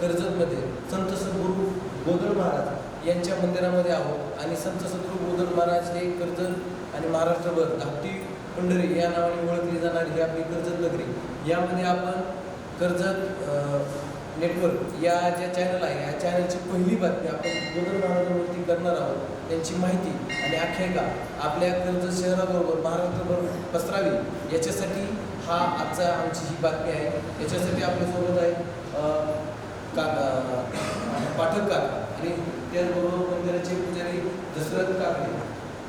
कर्जतमध्ये संत सद्गुरू गोदळ महाराज यांच्या मंदिरामध्ये आहोत. आणि संत सद्गुरू गोदड महाराज हे कर्जत आणि महाराष्ट्रभर धाकटी पंढरी या नावाने ओळखली जाणारी ही आपली कर्जत नगरी. यामध्ये आपण कर्जत नेटवर्क या ज्या चॅनल आहे या चॅनलची पहिली बातमी आपण गोदड महाराजांवरती करणार आहोत. त्यांची माहिती आणि आख्यायिका आपल्या कर्जत शहराबरोबर महाराष्ट्रभर पसरावी याच्यासाठी हा आजचा आमची ही बातमी आहे. याच्यासाठी आपल्यासोबत आहे अ, का अ, पाठक काका आणि त्याचबरोबर मंदिराचे पुजारी दशरथ काकडे.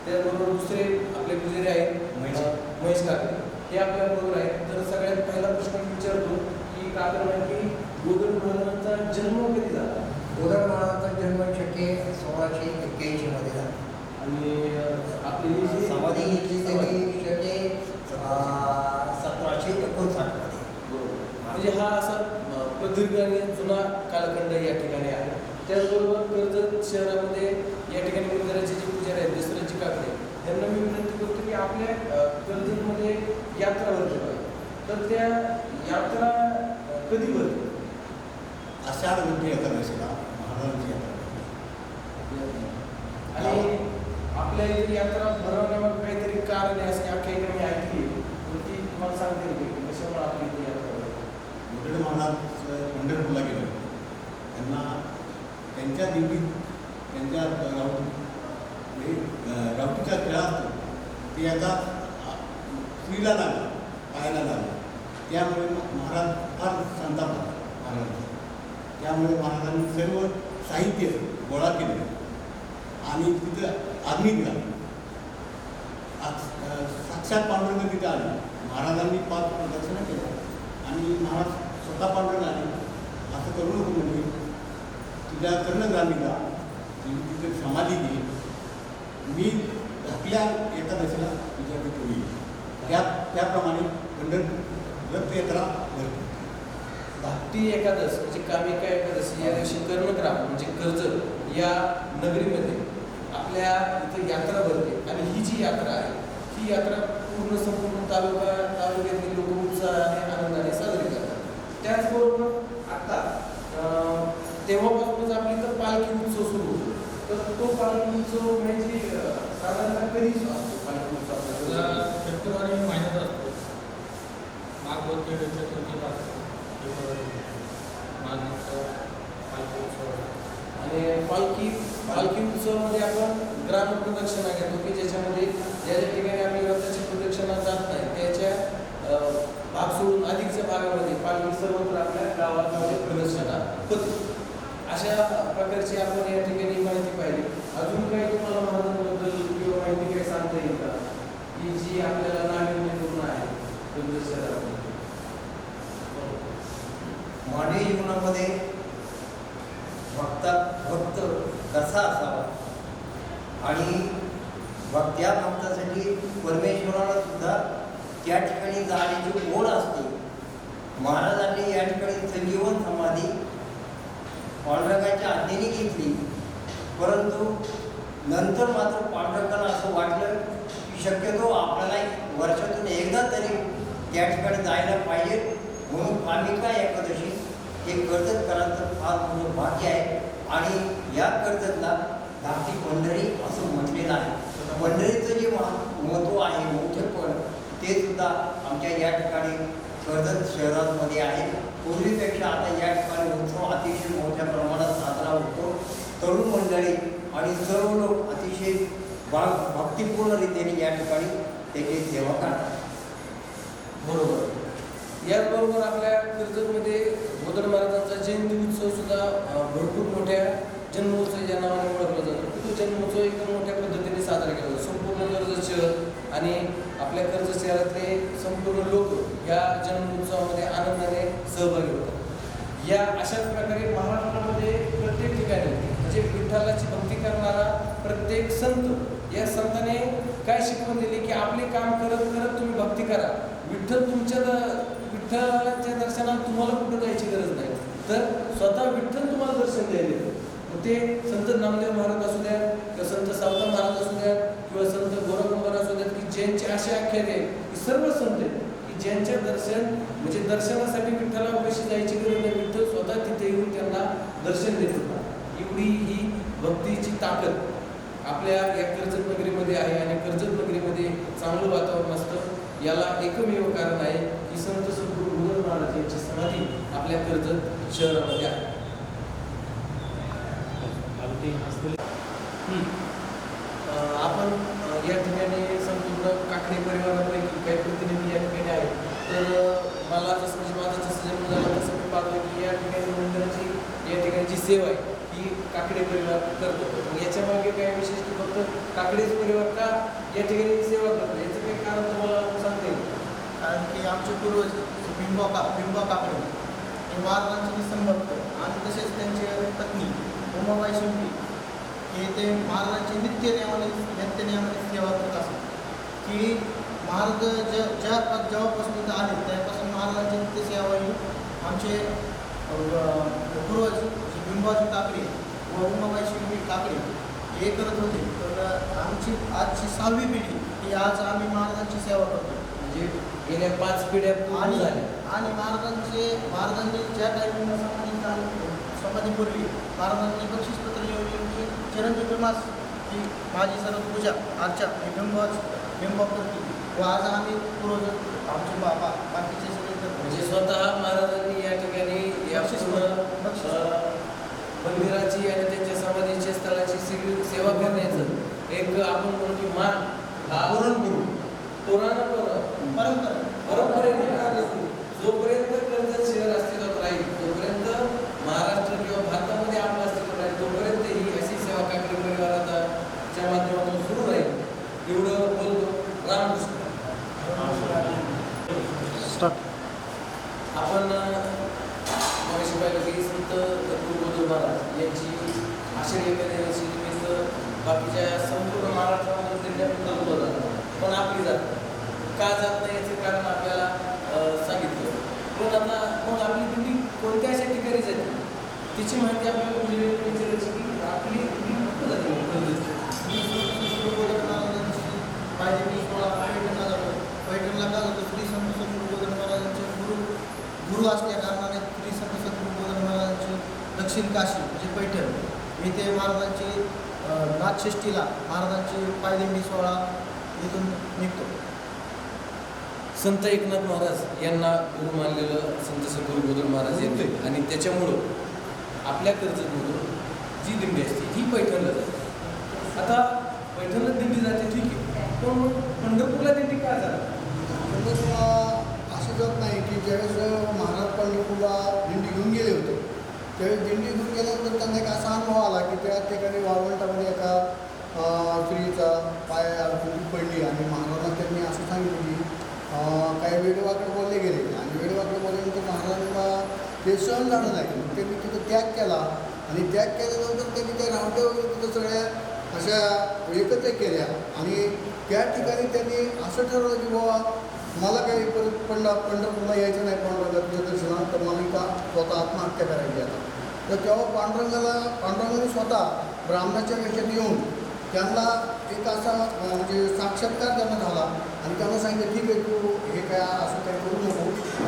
त्याचबरोबर दुसरे आपले पुजारी आहेत महेश. महेश काकडे. हे आपल्याबरोबर आहेत. तर सगळ्यात पहिला प्रश्न मी विचारतो की काका की गोदड महाराजांचा जन्म कधी झाला? गोदड महाराजांचा जन्म शके सोळाशे एक्क्याऐंशी मध्ये झाला. आणि आपली जी समाधी घेतली त्यांनी शके सतराशे एकोणसाठमध्ये. बरोबर. म्हणजे हा असा प्रदीर्घ आणि जुना कालखंड या ठिकाणी आहे. त्याचबरोबर कर्जत शहरामध्ये या ठिकाणी मंदिराचे जे पुजारी आहेत दसऱ्याची काकडे यांना मी विनंती करतो की आपल्या कर्जतमध्ये यात्रा भरते. तर त्या यात्रा कधी भरते आषाढ वृद्धी एकादशीला महाराजांची यात्रा आणि आपल्या इथे यात्रा भरवण्यामागे काहीतरी कारण आहे असे आख्यायिका मी ऐकली तर ती तुम्हाला सांगते कशामुळे आपली इथे यात्रा भरते. महाराज पंढरपूरला गेले त्यांना त्यांच्या दिंडीत त्यांच्या गाव म्हणजे अं, खेळात ते आता फ्रीला स्त्रीला लागला पाहायला लागला. त्यामुळे महाराज फार संतापला महाराज त्यामुळे महाराजांनी सर्व साहित्य गोळा केले आणि तिथं आग्नी दिला. आज- साक्षात पांडुरंग तिथे आले. महाराजांनी पाच प्रदर्शनं केलं आणि महाराज स्वतः पांढरं नाही असं करू नको म्हणजे. तुझ्या कर्णग्रामीला तुझी तिथे समाधी घे मी आपल्या एकादशीला तुझ्याकडे होईल त्या त्याप्रमाणे पंढरपूर रथ यात्रा भरते. धाकटी एकादश म्हणजे कामिका एकादशी या दिवशी कर्णग्राम म्हणजे कर्जत या नगरीमध्ये आपल्या इथं यात्रा भरते. आणि ही जी यात्रा आहे ही यात्रा पूर्ण संपूर्ण तालुका तालुक्यातील लोक उत्साहाने आनंदाने साजरी त्याचबरोबर आता तेव्हापासूनच आपली इथं पालखी उत्सव सुरू होतो. तर तो पालखी उत्सव म्हणजे साधारणतः कधी असतो पालखी उत्सव? फेब्रुवारी महिन्यात असतो. बोलते चतुर्थीला असतो. फेब्रुवारी उत्सव पालखी उत्सव आणि पालखी पालखी उत्सवामध्ये आपण ग्राम प्रदक्षिणा घेतो की ज्याच्यामध्ये ज्या ज्या ठिकाणी आपली रथाची प्रदक्षिणा जात नाही त्याच्या भाग सोडून अधिकच्या भागामध्ये पालखी सर्वत्र आपल्या गावामध्ये प्रदर्शनात होते अशा प्रकारची आपण या ठिकाणी माहिती पाहिली. अजून काही तुम्हाला महाराजांबद्दल किंवा माहिती काही सांगता येईल का? की जी आपल्याला नाविन्यपूर्ण आहे प्रदर्शनामध्ये शहरामध्ये जीवनामध्ये भक्ता भक्त कसा असा आणि भक- त्या भक्तासाठी परमेश्वराला सुद्धा त्या ठिकाणी जाण्याची ओढ असते महाराजांनी या ठिकाणी संजीवन समाधी पांडुरंगाच्या आज्ञेने घेतली परंतु नंतर मात्र पांडुरंगाला असं वाटलं की शक्यतो आपल्याला एक वर्षातून एकदा तरी त्या ठिकाणी जायला पाहिजे. म्हणून कामिका एकादशी हे कर्जतकरांचं फार मोठं भाग्य आहे. आणि या कर्जतला धाकटी पंढरी असं म्हटलेलं आहे. पंढरीचं जे महा- महत्त्व आहे मोठेपण ते सुद्धा आमच्या या ठिकाणी कर्जत शहरामध्ये आहे. पूर्वीपेक्षा आता या ठिकाणी उत्सव अतिशय मोठ्या प्रमाणात साजरा होतो. तरुण मंडळी आणि सर्व लोक अतिशय बा भक्तिपूर्ण रीतीने या ठिकाणी त्याची सेवा करतात. बरोबर. याचबरोबर आपल्या कीर्तनमध्ये गोदर महाराजांचा जयंती उत्सव सुद्धा भरपूर मोठ्या जन्मोत्सव या नावाने ओळखला जातो. तो जन्मोत्सव एकदम मोठ्या पद्धतीने साजरा केला जातो. संपूर्ण कर्जत शहर आणि आपल्या कर्जत शहरातले संपूर्ण लोक या जन्मोत्सवामध्ये आनंदाने सहभागी होतात. या अशाच प्रकारे महाराष्ट्रामध्ये प्रत्येक ठिकाणी म्हणजे विठ्ठलाची भक्ती करणारा प्रत्येक संत या संताने काय शिकवण दिली की आपले काम करत करत तुम्ही भक्ती करा. विठ्ठल तुमच्या द- विठ्ठलाच्या दर्शनात तुम्हाला कुठं जायची गरज नाही. तर स्वतः विठ्ठल तुम्हाला दर्शन द्यायला मग ते संत नामदेव महाराज असू द्या किंवा संत सावता महाराज असू द्या किंवा संत गोरखंबर असू द्यात की ज्यांचे असे आख्यान आहेत की सर्व संत आहेत की ज्यांच्या दर्शन म्हणजे दर्शनासाठी विठ्ठला कशी जायची गरज नाही. विठ्ठल स्वतः तिथे येऊन त्यांना दर्शन देत होता. एवढी ही भक्तीची ताकद आपल्या या कर्जत नगरीमध्ये आहे आणि कर्जत नगरीमध्ये चांगलं वातावरण असतं याला एकमेव कारण आहे की संत सद्गुरू गुरु महाराज यांची समाधी आपल्या कर्जत शहरामध्ये आहे. आपण या ठिकाणी संपूर्ण काकडे परिवारापैकी काही प्रतिनिधी या ठिकाणी आहेत. तर मला जसं म्हणजे माझा जसं जन्म झाला तसं मी पाहतो की या ठिकाणी मंदिराची या ठिकाणी जी सेवा आहे. ही काकडे परिवार करतो. मग याच्या मागे काय विशेष की फक्त काकडेच परिवार का या ठिकाणी सेवा करतो? याचं काही कारण तुम्हाला सांगता येईल? कारण की आमचे पूर्वज बिंबा का बिंबा काकडे. हे महाराजांचे संबंध आणि तसेच त्यांचे पत्नी उमाबाई शिंपी हे ते महाराजांची नित्य नियमाने नित्य नियमाने सेवा करत असतात की महाराज ज ज्या जेव्हापासून इथं आले त्यापासून महाराजांची नित्य सेवा ही आमचे पूर्वज जे बिंबाजी काकडे व उमाबाई शिंपी काकडे हे करत होते. तर आमची आजची सहावी पिढी ही आज आम्ही महाराजांची सेवा करतो म्हणजे गेल्या पाच पिढ्या आणि आणि महाराजांचे महाराजांनी ज्या टाईमिंगला समाधी समाधीपूर्वी महाराजांनी बक्षीसपत्र लिहून की चिरंजीव मास ही माझी सर्व पूजा अर्चा ही बिंब करते व आज आम्ही पूर्वज आमचे बाबा बाकीचे सगळे म्हणजे स्वतः महाराजांनी या ठिकाणी या बक्षीस मंदिराची आणि त्यांच्या समाधीच्या स्थळाची सेवा करण्याचं एक आपण म्हणू की मान हा पुरणपुरू पुराण परंपरा. परंपरेने जोपर्यंत कर्जत शहर अस्तित्वात राहील तोपर्यंत महाराष्ट्र किंवा भारतामध्ये आपलं अस्तित्व राहील तोपर्यंत ही अशी सेवा काकडी परिवाराच्या माध्यमातून सुरू राहील. एवढं बोलतो रामकृष्ण आपण मगाशी पाहिलं की संत गुरुबोधू महाराज यांची आषाढी एकादशी निमित्त बाकीच्या संपूर्ण महाराष्ट्रामध्ये दिंड्या चालू जातात पण आपली जात का जात नाही याचे कारण आपल्याला सांगितलं. पण आता मग आपली दिंडी कोणत्या अशा ठिकाणी जाते? तिची माहिती आपल्याला म्हणजे विचारायची की आपली दिंडी कुठं पाहिजे सोळा पैठणला जातो पैठणला का जातो? श्री संत सद्गुरू महाराजांचे गुरु गुरु असल्या कारणाने श्री संत सद्गुरू बोधन महाराजांचे दक्षिण काशी. येथे महाराजांची अं, नाथषष्ठीला महाराजांची पायदिंडी सोहळा इथून निघतो. संत एकनाथ महाराज यांना गुरु मानलेलं संत सद्गुरू महाराज येते आणि त्याच्यामुळं आपल्या कर्जतमधून जी दिंडी असते ही पैठणला जाते. आता पैठणला दिंडी जाते ठीक आहे. पण मग पंढरपूरला दिंडी का जाते पंढरपूरला असं जात नाही की ज्यावेळेस महाराज पंढरपूरला दिंडी घेऊन गेले होते त्यावेळी दिंडी घेऊन गेल्यानंतर त्यांना एक असा अनुभव आला की त्या ठिकाणी वाळवंटामध्ये एका स्त्रीचा पाय अडकून पडली आणि महाराजांना त्यांनी असं सांगितलं की काही वेडवाकडे बोलले गेले आणि वेडवाकडे बोलल्यानंतर महाराजांना ते सहन झालं नाही. त्यांनी तिथं त्याग केला आणि त्याग केल्यानंतर त्यांनी त्या रावट्या वगैरे तिथं सगळ्या अशा एकत्र केल्या. आणि त्या ठिकाणी त्यांनी असं ठरवलं की बाबा मला काही पंढ पंढरपूरला यायचं नाही पांडुरंगाच्या दर्शनात तर मला का स्वतः आत्महत्या करायची आता तर तेव्हा पांडुरंगाला पांडुरंगाने स्वतः ब्राह्मणाच्या वेशात येऊन त्यांना एक असा म्हणजे साक्षात्कार त्यांना झाला. आणि त्यांना सांगितलं ठीक आहे तू हे काय असं काही करू नको.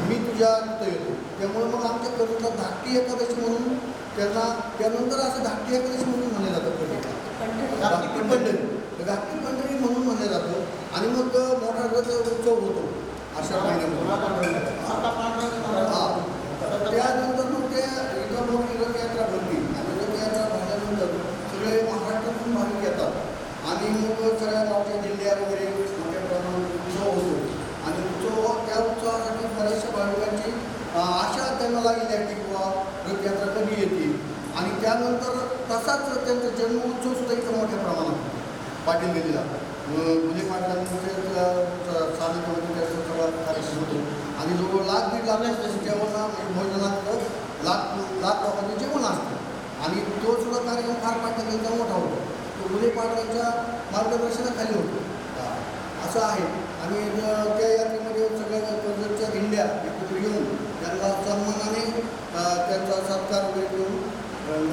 मी तुझ्या तिथं येतो. त्यामुळे मग आमच्या करूला धाकटी एकादशी म्हणून त्यांना त्यानंतर असं धाकटी एकादशी म्हणून म्हणलं जातं पंडित. धाकटी पंढरी. धाकटी पंढरी म्हणून म्हणलं जातं. आणि मग मोठा रथ उत्सव होतो. अशा महिन्यामध्ये. आता त्यानंतर मग ते एका मोठी रथयात्रा भरली आणि रथयात्रा झाल्यानंतर सगळे महाराष्ट्रातून भाविक येतात. आणि मग सगळ्या गावच्या दिंड्या वगैरे मोठ्या प्रमाणात उत्सव होतो. आणि उत्सव त्या उत्सवासाठी बऱ्याचशा भाविकांची आशा त्यांना लागली आहे की बुवा रथयात्रा कधी येते. आणि त्यानंतर तसाच त्यांचा जन्मोत्सव सुद्धा इथं मोठ्या प्रमाणात पाटील गेलेला मुले पाटलांचे साधन होतो. आणि जवळ लाख दीड लाख जेवण म्हणजे भोजनात लाख लाख लोकांचे जेवण असतं. आणि तो सुद्धा कार्यक्रम फार पाटलांचा मोठा होतो. तो मुले पाटलांच्या मार्गदर्शनाखाली होतो. असं आहे. आणि त्या यात्रेमध्ये सगळ्या कर्जच्या दिंड्या एकत्र घेऊन त्यांना सन्मानाने त्यांचा सत्कार वगैरे करून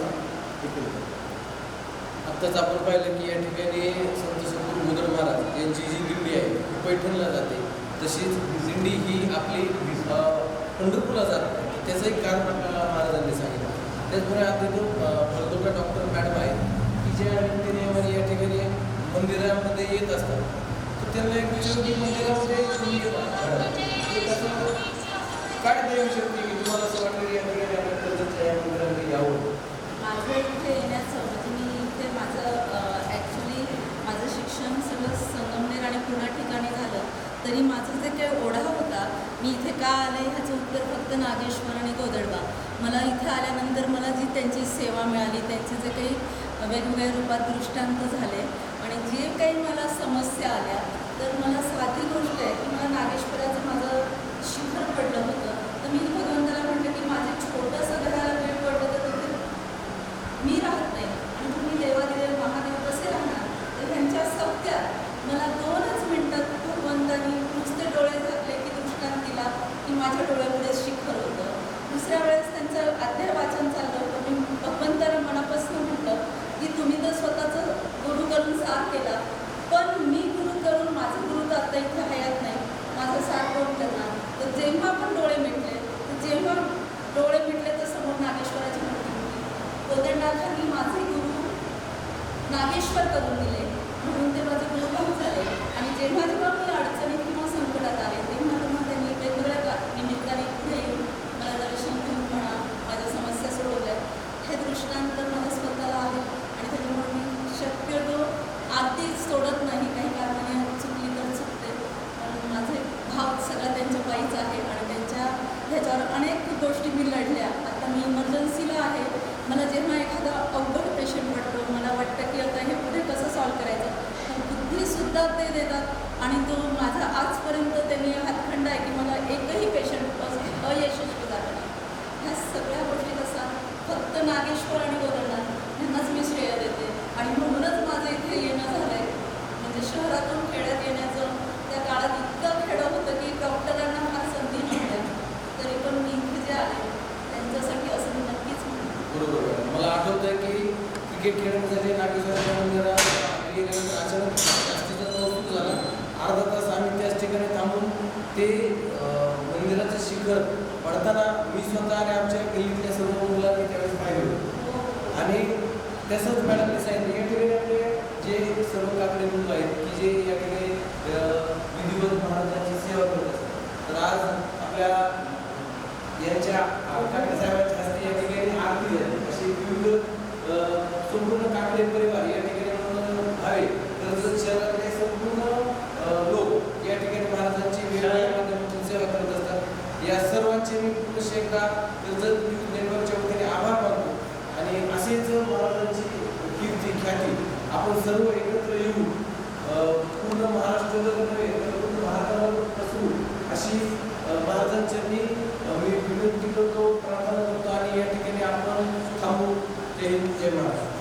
आत्ताच आपण पाहिलं की या ठिकाणी संत सद्गुरू बोधन महाराज यांची जी दिंडी आहे ती पैठणला जाते. तशीच दिंडी ही आपली पंढरपूरला जात त्याचं एक कारण आपल्याला महाराजांनी सांगितलं. त्याचमुळे आता जो फलदोका डॉक्टर मॅडम आहेत की ज्या व्यक्तीने या ठिकाणी मंदिरामध्ये येत असतात तर त्यांना एक विचार की मंदिरामध्ये काय देऊ शकते की तुम्हाला असं वाटलं की या ठिकाणी आपल्या कर्जतच्या या मंदिरामध्ये यावं? माझं इथे येण्याचं म्हणजे मी इथे माझं ॲक्च्युली माझं शिक्षण सगळं संगमनेर आणि पुणा ठिकाणी झालं. तरी माझं जे काही ओढा होता. मी इथे का आले ह्याचं उत्तर फक्त नागेश्वर आणि गोदडबा मला इथे आल्यानंतर मला जी त्यांची सेवा मिळाली त्यांचे जे काही वेगवेगळ्या रूपात दृष्टांत झाले आणि जे काही मला समस्या आल्या तर मला साधी गोष्ट आहे की मला नागेश्वराचं माझं शिखर पडलं होतं. तर मी भगवंताला म्हटलं की माझे छोटंसं घराला वेळ पडलं तर तिथे मी राहतो नाही आणि तुम्ही देवादिदेव महादेव कसे राहणार तर ह्यांच्या सत्यात मला दोनच मिनिटात भगवंतानी नुसते डोळे झाकले की दृष्टांत दिला की माझ्या डोळ्यापुढे शिखर होतं. दुसऱ्या वेळेस त्यांचं अध्याय वाचन चाललं होतं मी भगवंताला मनापासून म्हटलं की तुम्ही तर स्वतःचं गुरु करून सार केला पण मी गुरु करून माझं गुरु तर आता इथे हयात नाही माझं सार कोण करणार तर जेव्हा पण डोळे मिटले तर जेव्हा डोळे मिटले तर समोर नागेश्वराची मूर्ती होती कोदंडनाथांनी माझे गुरु नागेश्वर करून दिले म्हणून ते माझे गुरुभाव झाले आणि जेव्हा जेव्हा मी अडचणीत किंवा संकटात आले तेव्हा तेव्हा त्यांनी वेगवेगळ्या का- निमित्ताने पुढे येऊन मला दर्शन घेऊन म्हणा माझ्या समस्या सोडवल्या हे दृष्टांत मला स्वतःला आहे आणि त्याच्यामुळे मी शक्यतो आधी सोडत नाही काही कारणाने चुकली तर चुकते पण माझे भाव सगळा त्यांच्या पायीच आहे आणि त्यांच्या ह्याच्यावर अनेक गोष्टी मी लढल्या आता मी इमर्जन्सीला आहे मला जेव्हा एखादा अवघड पेशंट वाटतो मला वाटतं की आता हे पुढे कसं सॉल्व करायचं तर ते देतात आणि तो माझा आजपर्यंत त्यांनी हातखंड आहे की मला एकही पेशंट अयशस्वी झाला नाही ह्या सगळ्या गोष्टी कसा फक्त नागेश्वर आणि गोदरनाथ यांनाच मी श्रेय देते आणि म्हणूनच माझं इथे येणं झालं आहे म्हणजे शहरातून खेड्यात येण्याचं त्या काळात इतकं खेडं होतं की डॉक्टरांना फार संधी नव्हत्या तरी पण मी इथे जे आले त्यांच्यासाठी असं मी नक्कीच म्हणते बरोबर आहे. मला आठवतं आहे की क्रिकेट खेळण्यासाठी नागेश्वराच्या मंदिरात गेल्यानंतर अचानक जास्तीचा पाऊस सुरू झाला अर्धा तास आम्ही त्याच ठिकाणी थांबून ते अं, मंदिराचं शिखर पडताना मी स्वतः आणि आमच्या गल्लीतल्या सर्व मुलांनी त्यावेळेस पाहिलं होतं. आणि तसंच मॅडमने सांगितलं या ठिकाणी आपले जे सर्व काकडे मुलं आहेत की जे या ठिकाणी अं, विधिवत महाराजांची सेवा करत असतात तर आज आपल्या यांच्या काकडे साहेबांच्या हस्ते या ठिकाणी आरती झाली अशी विविध संपूर्ण काकडे परिवार या ठिकाणी म्हणून व्हावे कर्जत शहरातले संपूर्ण लोक या ठिकाणी महाराजांची वेगवेगळ्या माध्यमातून सेवा करत असतात. या सर्वांचे मी पुरुष एकदा कर्जत न्यूज नेटवर्कच्या वतीने आभार मानतो. आणि असेच महाराजांची कीर्ती ख्याती आपण सर्व एकत्र येऊन पूर्ण महाराष्ट्र नव्हे तर पूर्ण भारतावर पसरू अशी मी विनंती करतो प्रार्थना करतो आणि या ठिकाणी आपण थांबू. जय जय महाराष्ट्र.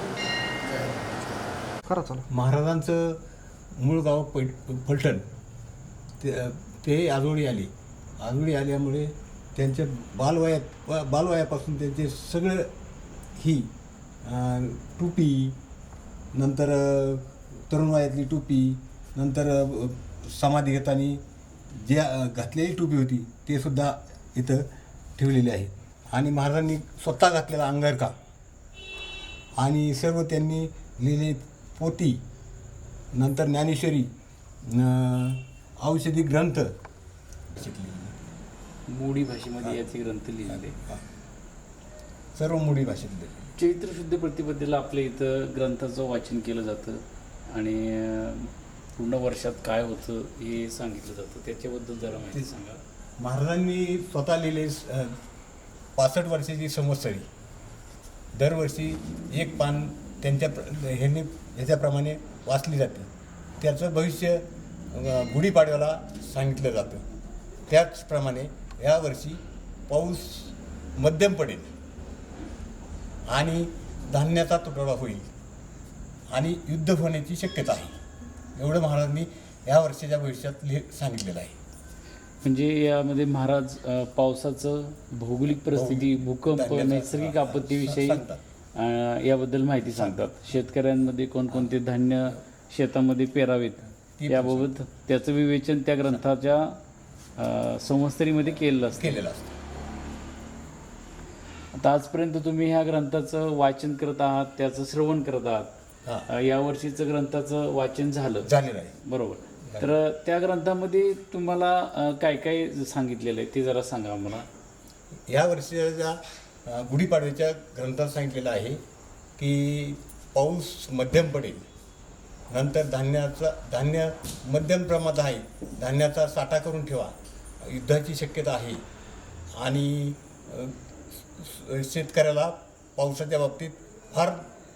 महाराजांचं मूळ गाव पै फलटण ते ते आजोळी आली. आजोळी आल्यामुळे त्यांच्या बालवयात बालवयापासून त्यांचे सगळं ही टोपी नंतर तरुण वयातली टोपी नंतर समाधी घेताना जे घातलेली टोपी होती ते सुद्धा इथं ठेवलेले आहे. आणि महाराजांनी स्वतः घातलेला अंगरखा आणि सर्व त्यांनी लिहिले पोती. नंतर ज्ञानेश्वरी औषधी ग्रंथ. मोडी भाषेमध्ये याचे ग्रंथ लिहिलेले. सर्व मोडी भाषेतले चैत्र शुद्ध प्रतिपदेला आपल्या इथं ग्रंथाचं वाचन केलं जातं. आणि पूर्ण वर्षात काय होतं हे सांगितलं जातं. त्याच्याबद्दल जरा माहिती सांगा. महाराजांनी स्वतः लिहिले पासष्ट वर्षाची संवत्सरी. दरवर्षी एक पान त्यांच्या ह्यांनी ह्याच्याप्रमाणे वाचली जाते. त्याचं भविष्य गुढीपाडव्याला सांगितलं जातं. त्याचप्रमाणे यावर्षी पाऊस मध्यम पडेल आणि धान्याचा तुटवडा होईल आणि युद्ध होण्याची शक्यता आहे. एवढं महाराजांनी या वर्षाच्या भविष्यात लिह सांगितलेलं आहे. म्हणजे यामध्ये महाराज अं, पावसाचं भौगोलिक परिस्थिती भूकंप नैसर्गिक आपत्तीविषयी सांगतात. अं, याबद्दल माहिती सांगतात. शेतकऱ्यांमध्ये कोणकोणते धान्य शेतामध्ये पेरावेत ती याबाबत त्याचं विवेचन त्या ग्रंथाच्या अ, संवत्सरीमध्ये केलेलं असतं. केलेलं असतं. आता आजपर्यंत तुम्ही ह्या ग्रंथाचं वाचन करत आहात त्याचं श्रवण करत आहात. अ, यावर्षीचं ग्रंथाचं वाचन झालं. झालेलं आहे. बरोबर. तर त्या ग्रंथामध्ये तुम्हाला अ, काय काय सांगितलेलं आहे ते जरा सांगा आम्हाला या वर्षीच्या अ, गुढीपाडव्याच्या ग्रंथात सांगितलेलं आहे की पाऊस मध्यम पडेल नंतर धान्याचा धान्य मध्यम प्रमाणात आहे धान्याचा साठा करून ठेवा युद्धाची शक्यता आहे आणि अ, स- शेतकऱ्याला पावसाच्या बाबतीत फार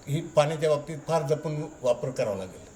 ही पाण्याच्या बाबतीत फार जपून वापर करावा लागेल.